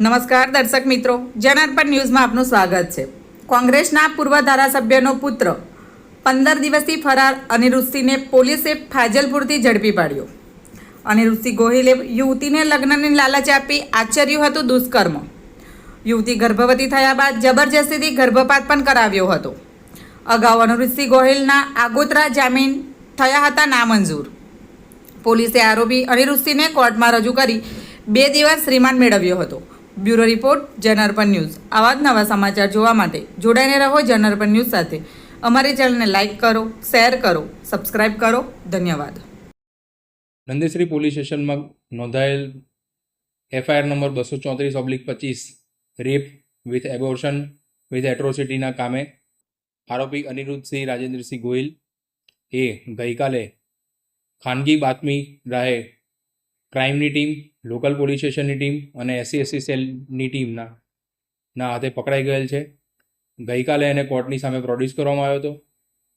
નમસ્કાર દર્શક મિત્રો, જનાર્પણ ન્યૂઝમાં આપનું સ્વાગત છે. કોંગ્રેસના પૂર્વ ધારાસભ્યનો પુત્ર પંદર દિવસથી ફરાર અનિરુદ્ધસિંહને પોલીસે ફાજલપુરથી ઝડપી પાડ્યો. અનિરુદ્ધસિંહ ગોહિલે યુવતીને લગ્નની લાલચ આપી આચર્યું હતું દુષ્કર્મ. યુવતી ગર્ભવતી થયા બાદ જબરજસ્તીથી ગર્ભપાત પણ કરાવ્યો હતો. અગાઉ અનિરુદ્ધસિંહ ગોહિલના આગોતરા જામીન થયા હતા નામંજૂર. પોલીસે આરોપી અનિરુદ્ધસિંહને કોર્ટમાં રજૂ કરી બે દિવસ રિમાન્ડ મેળવ્યો હતો. બ્યુરો રિપોર્ટ જનરપન ન્યૂઝ. આવા જ નવા સમાચાર જોવા માટે જોડાઈને રહો જનરપન ન્યૂઝ સાથે. અમારી ચેનલને લાઇક કરો, શેર કરો, સબસ્ક્રાઇબ કરો. ધન્યવાદ. નંદેશ્રી પોલીસ સ્ટેશનમાં નોંધાયેલ એફઆઈઆર નંબર બસો ચોત્રીસ ઓબ્લિક પચીસ, રેપ વિથ એબોર્શન, વિથ એટ્રોસિટીના કામે આરોપી અનિરુદ્ધસિંહ રાજેન્દ્રસિંહ ગોહિલ એ ગઈકાલે ખાનગી બાતમી રાહે ક્રાઇમની ટીમ લોકલ પોલીસ સ્ટેશનની ટીમ અને એસસી એસસી સેલની ટીમના ના હાથે પકડાઈ ગયેલ છે. ગઈકાલે એને કોર્ટની સામે પ્રોડ્યુસ કરવામાં આવ્યો હતો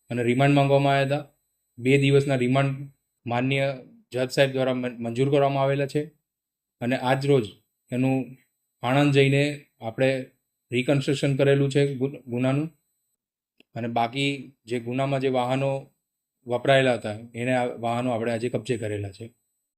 અને રિમાન્ડ માંગવામાં આવ્યા હતા. બે દિવસના રિમાન્ડ માન્ય જજ સાહેબ દ્વારા મંજૂર કરવામાં આવેલા છે અને આજ રોજ એનું આણંદ જઈને આપણે રિકન્સ્ટ્રક્શન કરેલું છે ગુનાનું. અને બાકી જે ગુનામાં જે વાહનો વપરાયેલા હતા, એને વાહનો આપણે આજે કબજે કરેલા છે.